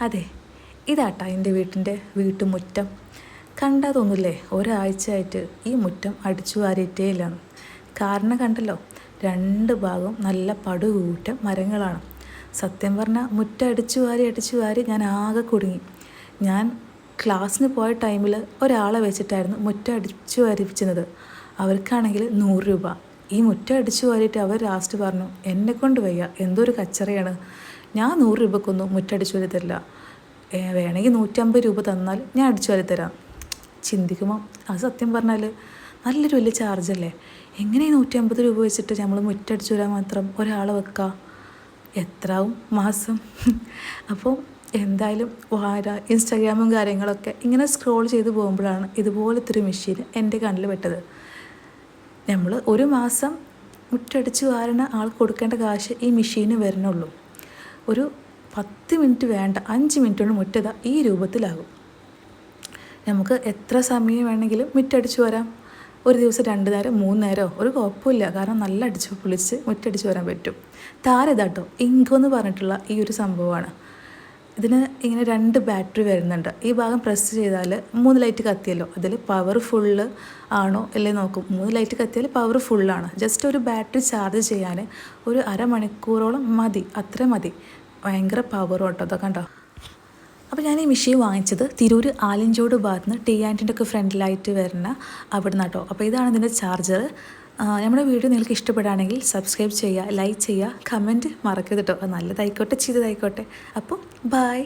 അതെ ഇതാട്ടാ എന്റെ വീട്ടിന്റെ വീട്ടുമുറ്റം. കണ്ടാൽ തോന്നില്ലേ ഒരാഴ്ചയായിട്ട് ഈ മുറ്റം അടിച്ചു വാരിയിട്ടേ ഇല്ലാന്ന് കാരണം കണ്ടല്ലോ രണ്ട് ഭാഗവും നല്ല പടുകൂട്ട മരങ്ങളാണ്. സത്യം പറഞ്ഞാൽ മുറ്റം അടിച്ചു വാരി അടിച്ചു വാരി ഞാൻ ആകെ കുടുങ്ങി. ഞാൻ ക്ലാസ്സിന് പോയ ടൈമിൽ ഒരാളെ വെച്ചിട്ടായിരുന്നു മുറ്റം അടിച്ചു വരിപ്പിച്ചത്. അവർക്കാണെങ്കിൽ നൂറ് രൂപ. ഈ മുറ്റം അടിച്ചു വാരിയിട്ട് അവർ ലാസ്റ്റ് പറഞ്ഞു എന്നെ കൊണ്ട് വയ്യ എന്തൊരു കച്ചറയാണ്. ഞാൻ നൂറ് രൂപക്കൊന്നും മുറ്റടിച്ചു വാരി തരില്ല. വേണമെങ്കിൽ നൂറ്റമ്പത് രൂപ തന്നാൽ ഞാൻ അടിച്ചു വാരി തരാം. ചിന്തിക്കുമ്പോൾ അത് സത്യം പറഞ്ഞാൽ നല്ലൊരു വലിയ ചാർജല്ലേ എങ്ങനെ ഈ നൂറ്റി അമ്പത് രൂപ വെച്ചിട്ട് നമ്മൾ മുറ്റടിച്ചു വരാൻ മാത്രം ഒരാളെ വെക്കുക എത്രാവും മാസം? അപ്പോൾ എന്തായാലും വാര ഇൻസ്റ്റാഗ്രാമും കാര്യങ്ങളൊക്കെ ഇങ്ങനെ സ്ക്രോൾ ചെയ്ത് പോകുമ്പോഴാണ് ഇതുപോലത്തെ ഒരു മെഷീൻ എന്റെ കണ്ണിൽ പെട്ടത്. നമ്മൾ ഒരു മാസം മുറ്റടിച്ച് വാരണ ആൾ കൊടുക്കേണ്ട കാശ് ഈ മെഷീന് വരണുള്ളൂ. ഒരു പത്ത് മിനിറ്റ് വേണ്ട അഞ്ച് മിനിറ്റ് കൊണ്ട് മുറ്റത ഈ രൂപത്തിലാകും. നമുക്ക് എത്ര സമയം വേണമെങ്കിലും മുറ്റടിച്ചു വരാം. ഒരു ദിവസം രണ്ട് നേരം മൂന്ന് നേരമോ ഒരു കുഴപ്പമില്ല. കാരണം നല്ല അടിച്ച് പൊളിച്ച് മുറ്റടിച്ച് വരാൻ പറ്റും. താരതാട്ടോ ഇങ്കോ എന്ന് പറഞ്ഞിട്ടുള്ള ഈ ഒരു സംഭവമാണ്. ഇതിന് ഇങ്ങനെ രണ്ട് ബാറ്ററി വരുന്നുണ്ട്. ഈ ഭാഗം പ്രസ് ചെയ്താൽ മൂന്ന് ലൈറ്റ് കത്തിയല്ലോ. അതിൽ പവർ ഫുള്ള് ആണോ അല്ലേ നോക്കും. മൂന്ന് ലൈറ്റ് കത്തിയാൽ പവർ ഫുള്ളാണ് ജസ്റ്റ് ഒരു ബാറ്ററി ചാർജ് ചെയ്യാൻ ഒരു അരമണിക്കൂറോളം മതി. അത്ര മതി. ഭയങ്കര പവർ കേട്ടോ അതൊക്കെ കണ്ടോ? അപ്പോൾ ഞാൻ ഈ മെഷീൻ വാങ്ങിച്ചത് തിരൂർ ആലഞ്ചോട് ഭാഗത്ത് നിന്ന് ടി ആന്റിന്റെ ഒക്കെ ഫ്രണ്ടിലായിട്ട് വരുന്ന അവിടെ നിന്നാട്ടോ അപ്പോൾ ഇതാണ് ഇതിന്റെ ചാർജർ നമ്മുടെ വീഡിയോ നിങ്ങൾക്ക് ഇഷ്ടപ്പെടുകയാണെങ്കിൽ സബ്സ്ക്രൈബ് ചെയ്യുക ലൈക്ക് ചെയ്യുക കമന്റ് മറക്കരുത് കേട്ടോ നല്ലതായിക്കോട്ടെ ചെയ്തതായിക്കോട്ടെ അപ്പോൾ ബായ്